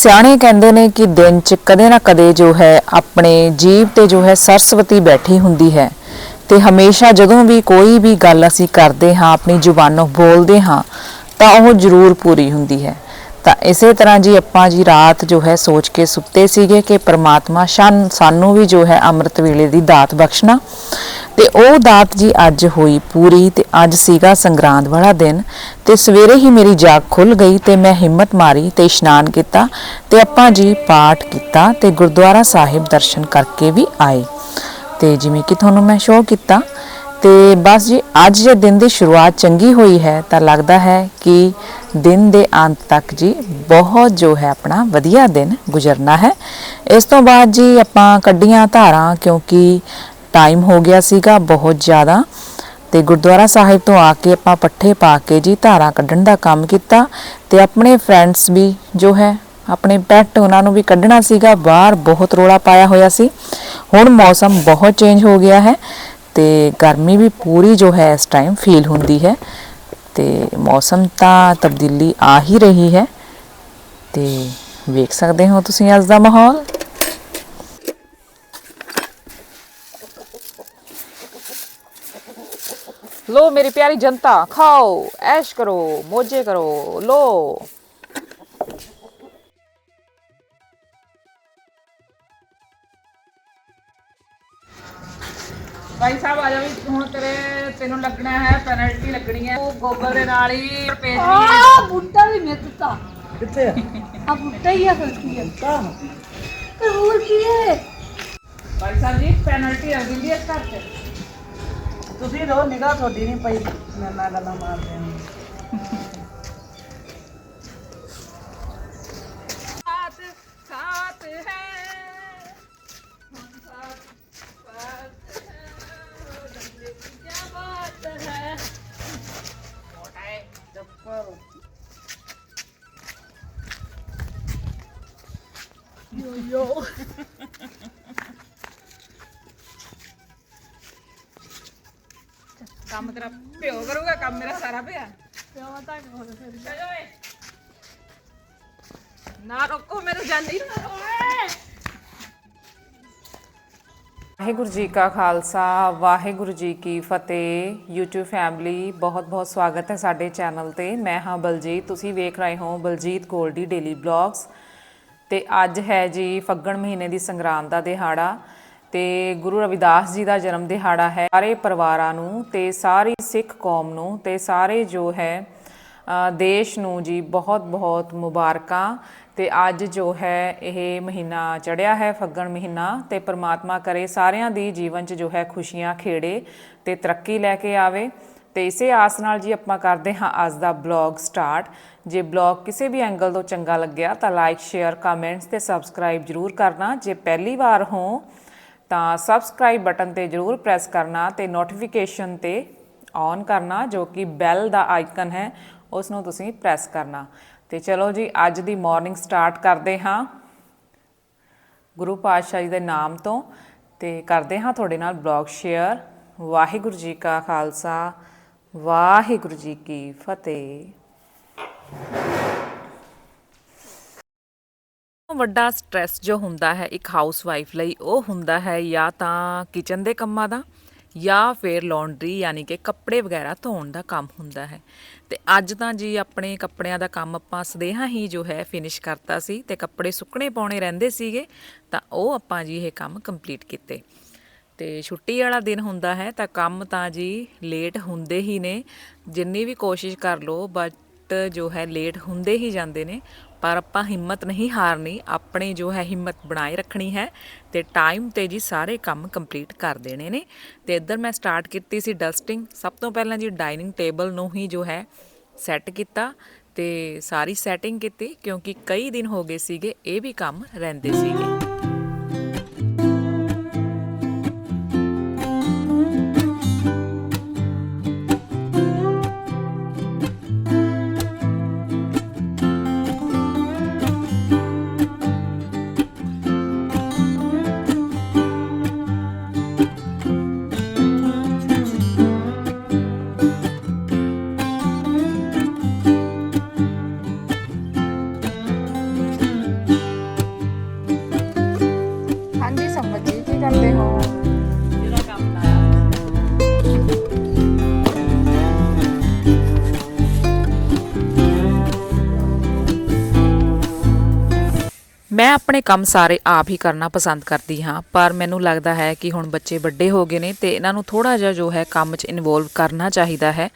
ਸਿਆਣੇ ਕਹਿੰਦੇ ਨੇ ਕਿ ਦਿਨ 'ਚ ਕਦੇ ਨਾ ਕਦੇ ਜੋ ਹੈ ਆਪਣੇ ਜੀਵ ਤੇ ਜੋ ਹੈ ਸਰਸਵਤੀ ਬੈਠੀ ਹੁੰਦੀ ਹੈ। ਤੇ ਹਮੇਸ਼ਾ ਜਦੋਂ ਵੀ ਕੋਈ ਵੀ ਗੱਲ ਅਸੀਂ ਕਰਦੇ ਹਾਂ, ਆਪਣੀ ਜ਼ੁਬਾਨੋਂ ਬੋਲਦੇ ਹਾਂ, ਤਾਂ ਉਹ ਜ਼ਰੂਰ ਪੂਰੀ ਹੁੰਦੀ ਹੈ। ਤਾਂ ਇਸੇ ਤਰ੍ਹਾਂ ਜੀ ਆਪਾਂ ਜੀ ਰਾਤ ਜੋ ਹੈ ਸੋਚ ਕੇ ਸੁੱਤੇ ਸੀਗੇ ਕਿ ਪ੍ਰਮਾਤਮਾ ਸ਼ਨ ਸਾਨੂੰ ਵੀ ਜੋ ਹੈ ਅੰਮ੍ਰਿਤ ਵੇਲੇ ਦੀ ਦਾਤ ਬਖਸ਼ਣਾ। ਤੇ ਉਹ ਦਾਤ ਜੀ ਅੱਜ ਹੋਈ ਪੂਰੀ ਤੇ ਅੱਜ ਸੀਗਾ ਸੰਗਰਾਂਦ ਵਾਲਾ ਦਿਨ ਤੇ ਸਵੇਰੇ ਹੀ ਮੇਰੀ ਜਾਗ ਖੁੱਲ ਗਈ ਤੇ ਮੈਂ ਹਿੰਮਤ ਮਾਰੀ ਤੇ ਇਸ਼ਨਾਨ ਕੀਤਾ ਤੇ ਆਪਾਂ ਜੀ ਪਾਠ ਕੀਤਾ ਤੇ ਗੁਰਦੁਆਰਾ ਸਾਹਿਬ ਦਰਸ਼ਨ ਕਰਕੇ ਵੀ ਆਏ। ਤੇ ਜਿਵੇਂ ਕਿ ਤੁਹਾਨੂੰ ਮੈਂ ਸ਼ੋਅ ਕੀਤਾ, ਤੇ ਬਸ ਜੀ ਅੱਜ ਜੇ ਦਿਨ ਦੀ ਸ਼ੁਰੂਆਤ ਚੰਗੀ ਹੋਈ ਹੈ ਤਾਂ ਲੱਗਦਾ ਹੈ ਕਿ ਦਿਨ ਦੇ ਅੰਤ ਤੱਕ ਜੀ ਬਹੁਤ ਜੋ ਹੈ ਆਪਣਾ ਵਧੀਆ ਦਿਨ ਗੁਜ਼ਰਨਾ ਹੈ। ਇਸ ਤੋਂ ਬਾਅਦ ਜੀ ਆਪਾਂ ਕੱਢੀਆਂ ਧਾਰਾਂ ਕਿਉਂਕਿ ਟਾਈਮ ਹੋ ਗਿਆ ਸੀਗਾ ਬਹੁਤ ਜ਼ਿਆਦਾ। ਤੇ ਗੁਰਦੁਆਰਾ ਸਾਹਿਬ ਤੋਂ ਆ ਕੇ ਆਪਾਂ ਪੱਠੇ ਪਾ ਕੇ ਜੀ ਧਾਰਾਂ ਕੱਢਣ ਦਾ ਕੰਮ ਕੀਤਾ ਤੇ ਆਪਣੇ ਫਰੈਂਡਸ ਵੀ ਜੋ ਹੈ, ਆਪਣੇ ਪੈਟ ਉਹਨਾਂ ਨੂੰ ਵੀ ਕੱਢਣਾ ਸੀਗਾ। ਬਾਹਰ ਬਹੁਤ ਰੋਲਾ ਪਾਇਆ ਹੋਇਆ ਸੀ। ਹੁਣ ਮੌਸਮ ਬਹੁਤ ਚੇਂਜ ਹੋ ਗਿਆ ਹੈ ਤੇ ਗਰਮੀ ਵੀ ਪੂਰੀ ਜੋ ਹੈ ਇਸ ਟਾਈਮ ਫੀਲ ਹੁੰਦੀ ਹੈ। ਤੇ ਮੌਸਮ ਤਾਂ ਤਬਦੀਲੀ ਆ ਹੀ ਰਹੀ ਹੈ। ਤੇ ਵੇਖ ਸਕਦੇ ਹੋ ਤੁਸੀਂ ਅੱਜ ਦਾ ਮਾਹੌਲ। ਲੋ ਮੇਰੀ ਪਿਆਰੀ ਜਨਤਾ ਖਾਓ ਐਸ਼ ਕਰੋ ਮੋਜੇ ਕਰੋ ਲੋ। ਭਾਈ ਸਾਹਿਬ ਆ ਜਾ ਵੀ ਹੁਣ ਤੇਰੇ ਤੈਨੂੰ ਲੱਗਣਾ ਹੈ ਪੈਨਲਟੀ ਲੱਗਣੀ ਹੈ। ਉਹ ਗੋਗਲ ਦੇ ਨਾਲ ਹੀ ਪੇਜ ਆ ਬੁੱਟਾ ਵੀ ਮੈਂ ਦਿੱਤਾ ਕਿੱਥੇ ਆ? ਆ ਬੁੱਟਾ ਹੀ ਆ ਫਿਰ ਹੈ ਤਾਂ ਰੂਲ ਕੀ ਹੈ? ਭਾਈ ਸਾਹਿਬ ਜੀ ਪੈਨਲਟੀ ਆ ਗਈ ਹੈ ਘਰ ਤੇ ਤੁਸੀਂ ਰੋ ਨਿਗਾਹ ਤੁਹਾਡੀ ਨਹੀਂ ਪਈ। ਮੈਂ ਨਾ ਗੱਲਾਂ ਮਾਰਦੇ ਸਾਥ ਕੰਮ ਤੇਰਾ ਪਿਓ ਕਰੂਗਾ ਕੰਮ ਮੇਰਾ ਸਾਰਾ ਪਿਆ ਪਿਓ ਤਾਂ ਕੋਲ ਫਿਰ ਚਲੋ ਓਏ। ਨਾ ਰੋਕੋ ਮੈਨੂੰ ਜਾਂਦੀ ਨਾ। ਓਏ ਵਾਹਿਗੁਰੂ ਜੀ ਕਾ ਖਾਲਸਾ ਵਾਹਿਗੁਰੂ ਜੀ ਕੀ ਫਤਿਹ। YouTube ਫੈਮਿਲੀ ਬਹੁਤ-ਬਹੁਤ ਸਵਾਗਤ ਹੈ ਸਾਡੇ ਚੈਨਲ ਤੇ। ਮੈਂ ਹਾਂ ਬਲਜੀਤ ਤੁਸੀਂ ਵੇਖ ਰਹੇ ਹੋ ਬਲਜੀਤ ਗੋਲਡੀ ਡੇਲੀ ਬਲੌਗਸ ਤੇ ਅੱਜ ਹੈ ਜੀ ਫੱਗਣ ਮਹੀਨੇ ਦੀ ਸੰਗਰਾਂਦ ਦਾ ਦਿਹਾੜਾ। ਤੇ ਗੁਰੂ ਰਵਿਦਾਸ ਜੀ ਦਾ ਜਨਮ ਦਿਹਾੜਾ ਹੈ। ਸਾਰੇ ਪਰਿਵਾਰਾਂ ਨੂੰ ਤੇ ਸਾਰੀ ਸਿੱਖ ਕੌਮ ਨੂੰ ਤੇ ਸਾਰੇ ਜੋ ਹੈ ਦੇਸ਼ ਨੂੰ ਜੀ ਬਹੁਤ-ਬਹੁਤ ਮੁਬਾਰਕਾਂ। ਤੇ ਅੱਜ ਜੋ ਹੈ, ਇਹ ਮਹੀਨਾ ਚੜਿਆ ਹੈ, ਫੱਗਣ ਮਹੀਨਾ। ਤੇ ਪ੍ਰਮਾਤਮਾ ਕਰੇ ਸਾਰਿਆਂ ਦੀ ਜੀਵਨ 'ਚ ਜੋ ਹੈ ਖੁਸ਼ੀਆਂ ਖੇੜੇ ਤੇ ਤਰੱਕੀ ਲੈ ਕੇ ਆਵੇ। ਤੇ ਇਸੇ ਆਸ ਨਾਲ ਜੀ ਆਪਾਂ ਕਰਦੇ ਹਾਂ ਅੱਜ ਦਾ ਬਲੌਗ ਸਟਾਰਟ। ਜੇ ਬਲੌਗ ਕਿਸੇ ਵੀ ਐਂਗਲ ਤੋਂ ਚੰਗਾ ਲੱਗਿਆ ਤਾਂ ਲਾਈਕ, ਸ਼ੇਅਰ, ਕਮੈਂਟਸ ਤੇ ਸਬਸਕ੍ਰਾਈਬ ਜਰੂਰ ਕਰਨਾ। ਜੇ ਪਹਿਲੀ ਵਾਰ ਹੋ ਤਾਂ ਸਬਸਕ੍ਰਾਈਬ ਬਟਨ ਤੇ ਜਰੂਰ ਪ੍ਰੈਸ ਕਰਨਾ ਤੇ ਨੋਟੀਫਿਕੇਸ਼ਨ ਤੇ ਔਨ ਕਰਨਾ, ਜੋ ਕਿ ਬੈਲ ਦਾ ਆਈਕਨ ਹੈ ਉਸ ਨੂੰ ਤੁਸੀਂ ਪ੍ਰੈਸ ਕਰਨਾ। ਤੇ ਚਲੋ ਜੀ, ਅੱਜ ਦੀ ਮਾਰਨਿੰਗ ਸਟਾਰਟ ਕਰਦੇ ਹਾਂ। ਗੁਰੂ ਪਾਤਸ਼ਾਹ ਜੀ ਦੇ ਨਾਮ ਤੋਂ ਤੇ ਕਰਦੇ ਹਾਂ ਤੁਹਾਡੇ ਨਾਲ ਬਲੌਗ ਸ਼ੇਅਰ ਵਾਹਿਗੁਰੂ ਜੀ ਕਾ ਖਾਲਸਾ, ਵਾਹਿਗੁਰੂ ਜੀ ਕੀ ਫਤਿਹ। ਵੱਡਾ ਸਟ੍ਰੈਸ ਜੋ ਹੁੰਦਾ ਹੈ ਇੱਕ ਹਾਊਸ ਵਾਈਫ ਲਈ, ਉਹ ਹੁੰਦਾ ਹੈ ਜਾਂ ਤਾਂ ਕਿਚਨ ਦੇ ਕੰਮਾਂ ਦਾ ਜਾਂ ਫਿਰ ਲਾਂਡਰੀ ਯਾਨੀ ਕਿ ਕੱਪੜੇ ਵਗੈਰਾ ਧੋਣ ਦਾ ਕੰਮ ਹੁੰਦਾ ਹੈ। ਤੇ ਅੱਜ ਤਾਂ ਜੀ ਆਪਣੇ ਕੱਪੜਿਆਂ ਦਾ ਕੰਮ ਆਪਾਂ ਸਦੇਹਾ ਹੀ ਜੋ ਹੈ ਫਿਨਿਸ਼ ਕਰਤਾ ਸੀ ਤੇ ਕੱਪੜੇ ਸੁੱਕਣੇ ਪਾਉਣੇ ਰਹਿੰਦੇ ਸੀਗੇ, ਤਾਂ ਉਹ ਆਪਾਂ ਜੀ ਇਹ ਕੰਮ ਕੰਪਲੀਟ ਕੀਤੇ। ਤੇ ਛੁੱਟੀ ਵਾਲਾ ਦਿਨ ਹੁੰਦਾ ਹੈ ਤਾਂ ਕੰਮ ਤਾਂ ਜੀ ਲੇਟ ਹੁੰਦੇ ਹੀ ਨੇ, ਜਿੰਨੀ ਵੀ ਕੋਸ਼ਿਸ਼ ਕਰ ਲੋ ਬਟ ਜੋ ਹੈ ਲੇਟ ਹੁੰਦੇ ਹੀ ਜਾਂਦੇ ਨੇ ਪਰ ਆਪਾਂ ਹਿੰਮਤ ਨਹੀਂ ਹਾਰਨੀ, ਆਪਣੇ ਜੋ ਹੈ ਹਿੰਮਤ ਬਣਾਏ ਰੱਖਣੀ ਹੈ ਤੇ ਟਾਈਮ ਤੇ ਜੀ ਸਾਰੇ ਕੰਮ ਕੰਪਲੀਟ ਕਰ ਦੇਣੇ ਨੇ। ਤੇ ਇੱਧਰ ਮੈਂ ਸਟਾਰਟ ਕੀਤੀ ਸੀ ਡਸਟਿੰਗ ਸਭ ਤੋਂ ਪਹਿਲਾਂ ਜੀ ਡਾਈਨਿੰਗ ਟੇਬਲ ਨੂੰ ਹੀ ਜੋ ਹੈ ਸੈੱਟ ਕੀਤਾ ਤੇ ਸਾਰੀ ਸੈਟਿੰਗ ਕੀਤੀ ਕਿਉਂਕਿ ਕਈ ਦਿਨ ਹੋ ਗਏ ਸੀਗੇ, ਇਹ ਵੀ ਕੰਮ ਰਹਿੰਦੇ ਸੀਗੇ। ਮੈਂ ਆਪਣੇ ਕੰਮ ਸਾਰੇ ਆਪ ਹੀ ਕਰਨਾ ਪਸੰਦ ਕਰਦੀ ਹਾਂ, ਪਰ ਮੈਨੂੰ ਲੱਗਦਾ ਹੈ ਕਿ ਹੁਣ ਬੱਚੇ ਵੱਡੇ ਹੋ ਗਏ ਨੇ ਤੇ ਇਹਨਾਂ ਨੂੰ ਥੋੜਾ ਜਿਹਾ ਜੋ ਹੈ ਕੰਮ 'ਚ ਇਨਵੋਲਵ ਕਰਨਾ ਚਾਹੀਦਾ ਹੈ।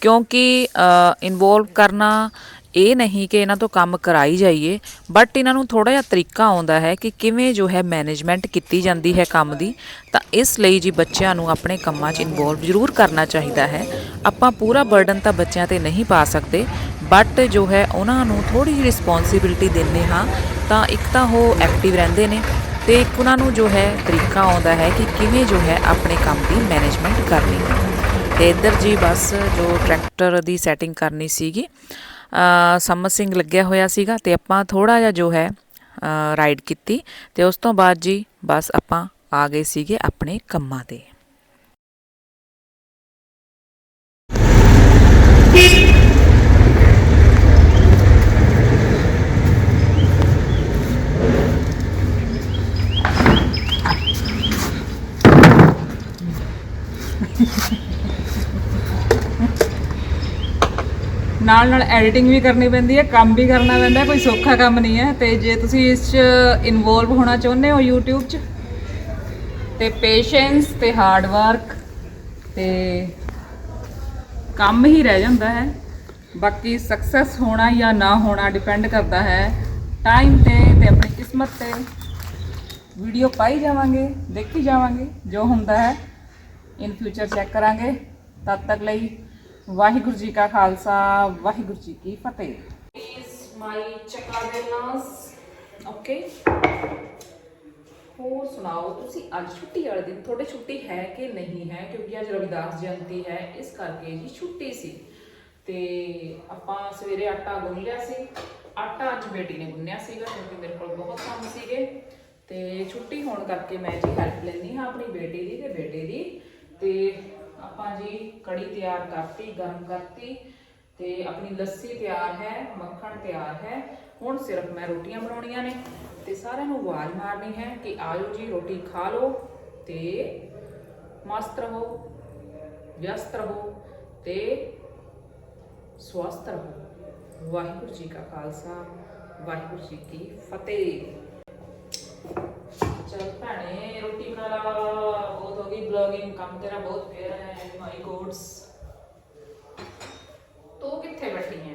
ਕਿਉਂਕਿ ਇਨਵੋਲਵ ਕਰਨਾ ਇਹ ਨਹੀਂ ਕਿ ਇਹਨਾਂ ਤੋਂ ਕੰਮ ਕਰਾਈ ਜਾਈਏ ਬਟ ਇਹਨਾਂ ਨੂੰ ਥੋੜਾ ਜਿਹਾ ਤਰੀਕਾ ਆਉਂਦਾ ਹੈ ਕਿ ਕਿਵੇਂ ਜੋ ਹੈ ਮੈਨੇਜਮੈਂਟ ਕੀਤੀ ਜਾਂਦੀ ਹੈ ਕੰਮ ਦੀ, ਤਾਂ ਇਸ ਲਈ ਜੀ ਬੱਚਿਆਂ ਨੂੰ ਆਪਣੇ ਕੰਮਾਂ 'ਚ ਇਨਵੋਲਵ ਜ਼ਰੂਰ ਕਰਨਾ ਚਾਹੀਦਾ ਹੈ। ਆਪਾਂ ਪੂਰਾ ਬਰਡਨ ਤਾਂ ਬੱਚਿਆਂ ਤੇ ਨਹੀਂ ਪਾ ਸਕਦੇ ਬਟ ਜੋ ਹੈ ਉਹਨਾਂ ਨੂੰ ਥੋੜੀ ਜਿਹੀ ਰਿਸਪੌਂਸਿਬਿਲਟੀ ਦਿੰਦੇ ਹਾਂ ਤਾਂ ਇੱਕ ਤਾਂ ਉਹ ਐਕਟਿਵ ਰਹਿੰਦੇ ਨੇ ਤੇ ਇੱਕ ਉਹਨਾਂ ਨੂੰ ਜੋ ਹੈ ਤਰੀਕਾ ਆਉਂਦਾ ਹੈ ਕਿ ਕਿਵੇਂ ਜੋ ਹੈ ਆਪਣੇ ਕੰਮ ਦੀ ਮੈਨੇਜਮੈਂਟ ਕਰਨੀ ਹੈ। ਤੇ ਇੱਧਰ ਜੀ ਬਸ ਜੋ ਟਰੈਕਟਰ ਦੀ ਸੈਟਿੰਗ ਕਰਨੀ ਸੀਗੀ ਸਮਰ ਸਿੰਘ ਲੱਗਿਆ ਹੋਇਆ ਸੀਗਾ ਤੇ ਆਪਾਂ ਥੋੜਾ ਜਿਹਾ ਜੋ ਹੈ ਰਾਈਡ ਕੀਤੀ ਤੇ ਉਸ ਤੋਂ ਬਾਅਦ ਜੀ ਬਸ ਆਪਾਂ ਆ ਗਏ ਸੀਗੇ ਆਪਣੇ ਕੰਮਾਂ ਤੇ। ਨਾਲ ਨਾਲ ਐਡੀਟਿੰਗ ਵੀ ਕਰਨੀ ਪੈਂਦੀ ਹੈ, ਕੰਮ ਵੀ ਕਰਨਾ ਪੈਂਦਾ ਕੋਈ ਸੌਖਾ ਕੰਮ ਨਹੀਂ ਹੈ। ਤੇ ਜੇ ਤੁਸੀਂ ਇਸ 'ਚ ਇਨਵੋਲਵ ਹੋਣਾ ਚਾਹੁੰਦੇ ਹੋ YouTube 'ਚ, ਤੇ ਪੇਸ਼ੈਂਸ ਤੇ ਹਾਰਡ ਵਰਕ ਤੇ ਕੰਮ ਹੀ ਰਹਿ ਜਾਂਦਾ ਹੈ। ਬਾਕੀ ਸਕਸੈਸ ਹੋਣਾ ਜਾਂ ਨਾ ਹੋਣਾ ਡਿਪੈਂਡ ਕਰਦਾ ਹੈ। ਟਾਈਮ ਤੇ ਤੇ ਆਪਣੀ ਕਿਸਮਤ ਤੇ। ਵੀਡੀਓ ਪਾਈ ਜਾਵਾਂਗੇ, ਦੇਖੀ ਜਾਵਾਂਗੇ, ਜੋ ਹੁੰਦਾ ਹੈ ਇਨ ਫਿਊਚਰ ਚੈੱਕ ਕਰਾਂਗੇ। ਤਦ ਤੱਕ ਲਈ ਵਾਹਿਗੁਰੂ ਜੀ ਕਾ ਖਾਲਸਾ, ਵਾਹਿਗੁਰੂ ਜੀ ਕੀ ਫਤਿਹ। ਇਸ ਮਾਈ ਚਕਾਵੇਲਾਸ ਓਕੇ ਹੋਰ ਸੁਣਾਓ, ਤੁਸੀਂ ਅੱਜ ਛੁੱਟੀ ਵਾਲੇ ਦਿਨ, ਤੁਹਾਡੇ ਛੁੱਟੀ ਹੈ ਕਿ ਨਹੀਂ ਹੈ? ਕਿਉਂਕਿ ਅੱਜ ਰਵਿਦਾਸ ਜਯੰਤੀ ਹੈ, ਇਸ ਕਰਕੇ ਜੀ ਛੁੱਟੀ ਸੀ। ਤੇ ਆਪਾਂ ਸਵੇਰੇ ਆਟਾ ਗੁੰਨ ਲਿਆ ਸੀ। ਆਟਾ ਅੱਜ ਬੇਟੀ ਨੇ ਗੁੰਨਿਆ ਸੀਗਾ, ਕਿਉਂਕਿ ਮੇਰੇ ਕੋਲ ਬਹੁਤ ਕੰਮ ਸੀਗੇ। ਤੇ ਛੁੱਟੀ ਹੋਣ ਕਰਕੇ ਮੈਂ ਜੀ ਹੈਲਪ ਲੈਣੀ ਹਾਂ ਆਪਣੀ ਬੇਟੀ ਦੀ ਤੇ ਬੇਟੇ ਦੀ। ਤੇ ਆਪਾਂ ਜੀ ਕੜੀ ਤਿਆਰ ਕਰਤੀ, ਗਰਮ ਕਰਤੀ ਤੇ ਆਪਣੀ ਲੱਸੀ ਤਿਆਰ ਹੈ, ਮੱਖਣ ਤਿਆਰ ਹੈ। ਹੁਣ ਸਿਰਫ ਮੈਂ ਰੋਟੀਆਂ ਬਣਾਉਣੀਆਂ ਨੇ ਤੇ ਸਾਰਿਆਂ ਨੂੰ ਆਵਾਜ਼ ਮਾਰਨੀ ਹੈ ਕਿ ਆਜੋ ਜੀ, ਰੋਟੀ ਖਾ ਲਓ ਤੇ ਮਸਤ ਰਹੋ, ਵਿਅਸਤ ਰਹੋ ਤੇ ਸਵਸਥ ਰਹੋ। ਵਾਹਿਗੁਰੂ ਜੀ ਕਾ ਖਾਲਸਾ, ਵਾਹਿਗੁਰੂ ਜੀ ਕੀ ਫਤਿਹ। ਚਲ ਭੈਣੇ, ਰੋਟੀ ਬਣਾ ਲਾ। ਬਹੁਤ ਬਲੌਗਿੰਗ ਕੰਮ ਤੇਰਾ ਬਹੁਤ ਪਿਆ ਹੈ ਮਾਈ ਗੋਡਸ ਤੂੰ ਕਿੱਥੇ ਬੈਠੀ ਹੈ?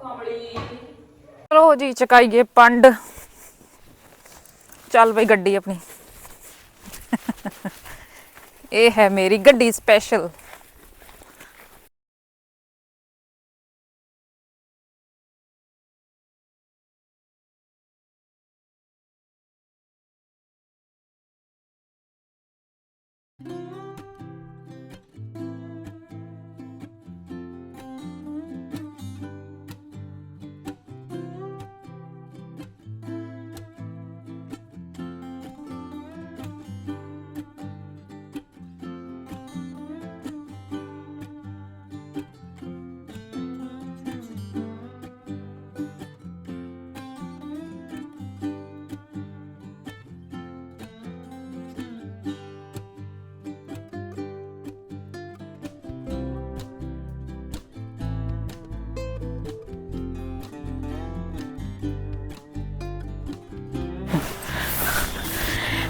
ਕਮਲੀ। ਚਲੋ ਜੀ, ਚਕਾਈਏ ਪੰਡ। ਚੱਲ ਬਈ ਗੱਡੀ ਆਪਣੀ। ਇਹ ਹੈ ਮੇਰੀ ਗੱਡੀ ਸਪੈਸ਼ਲ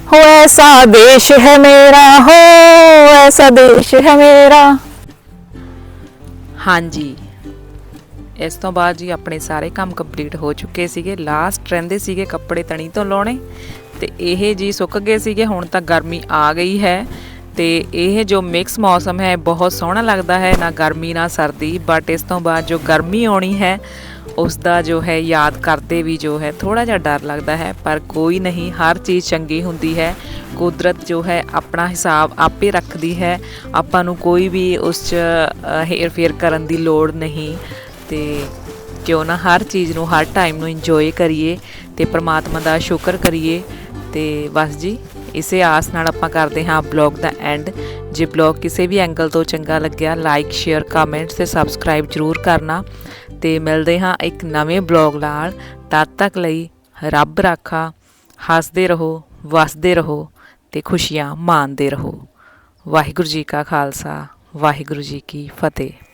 हो ऐसा देश है मेरा हो ऐसा देश है मेरा ਹਾਂਜੀ ਇਸ ਤੋਂ ਬਾਅਦ ਜੀ ਆਪਣੇ ਸਾਰੇ ਕੰਮ ਕੰਪਲੀਟ ਹੋ ਚੁੱਕੇ ਸੀਗੇ ਲਾਸਟ ਰਹਿੰਦੇ ਸੀਗੇ ਕੱਪੜੇ ਤਣੀ ਤੋਂ ਲਾਉਣੇ ਤੇ ਇਹ ਜੀ ਸੁੱਕ ਗਏ ਸੀਗੇ ਹੁਣ ਤਾਂ ਗਰਮੀ ਆ ਗਈ ਹੈ ਤੇ ਇਹ ਜੋ ਮਿਕਸ ਮੌਸਮ ਹੈ ਬਹੁਤ ਸੋਹਣਾ ਲੱਗਦਾ ਹੈ ਨਾ ਗਰਮੀ ਨਾ ਸਰਦੀ ਬਟ ਇਸ ਤੋਂ ਬਾਅਦ ਜੋ ਗਰਮੀ ਆਉਣੀ ਹੈ ਉਸ ਦਾ ਜੋ ਹੈ, ਯਾਦ ਕਰਦੇ ਵੀ ਜੋ ਹੈ ਥੋੜਾ ਜਿਹਾ ਡਰ ਲੱਗਦਾ ਹੈ, ਪਰ ਕੋਈ ਨਹੀਂ, ਹਰ ਚੀਜ਼ ਚੰਗੀ ਹੁੰਦੀ ਹੈ। ਕੁਦਰਤ ਜੋ ਹੈ, ਆਪਣਾ ਹਿਸਾਬ ਆਪੇ ਰੱਖਦੀ ਹੈ। ਆਪਾਂ ਨੂੰ ਕੋਈ ਵੀ ਉਸ 'ਚ ਹੇਰ ਫੇਰ ਕਰਨ ਦੀ ਲੋੜ ਨਹੀਂ ਤੇ ਕਿਉਂ ਨਾ ਹਰ ਚੀਜ਼ ਨੂੰ ਹਰ ਟਾਈਮ ਨੂੰ ਇੰਜੋਏ ਕਰੀਏ ਤੇ ਪ੍ਰਮਾਤਮਾ ਦਾ ਸ਼ੁਕਰ ਕਰੀਏ। ਤੇ ਬਸ ਜੀ, ਇਸੇ ਆਸ ਨਾਲ ਆਪਾਂ ਕਰਦੇ ਹਾਂ ਬਲੌਗ ਦਾ ਐਂਡ। ਜੇ ਬਲੌਗ ਕਿਸੇ ਵੀ ਐਂਗਲ ਤੋਂ ਚੰਗਾ ਲੱਗਿਆ, ਲਾਈਕ, ਸ਼ੇਅਰ ਕਮੈਂਟ ਤੇ ਸਬਸਕ੍ਰਾਈਬ ਜਰੂਰ ਕਰਨਾ। ਤੇ ਮਿਲਦੇ ਹਾਂ ਇੱਕ ਨਵੇਂ ਬਲੌਗ ਨਾਲ। ਤਦ ਤੱਕ ਲਈ ਰੱਬ ਰਾਖਾ, ਹੱਸਦੇ ਰਹੋ, ਵਸਦੇ ਰਹੋ ਤੇ ਖੁਸ਼ੀਆਂ ਮਾਣਦੇ ਰਹੋ। ਵਾਹਿਗੁਰੂ ਜੀ ਕਾ ਖਾਲਸਾ, ਵਾਹਿਗੁਰੂ ਜੀ ਕੀ ਫਤਿਹ।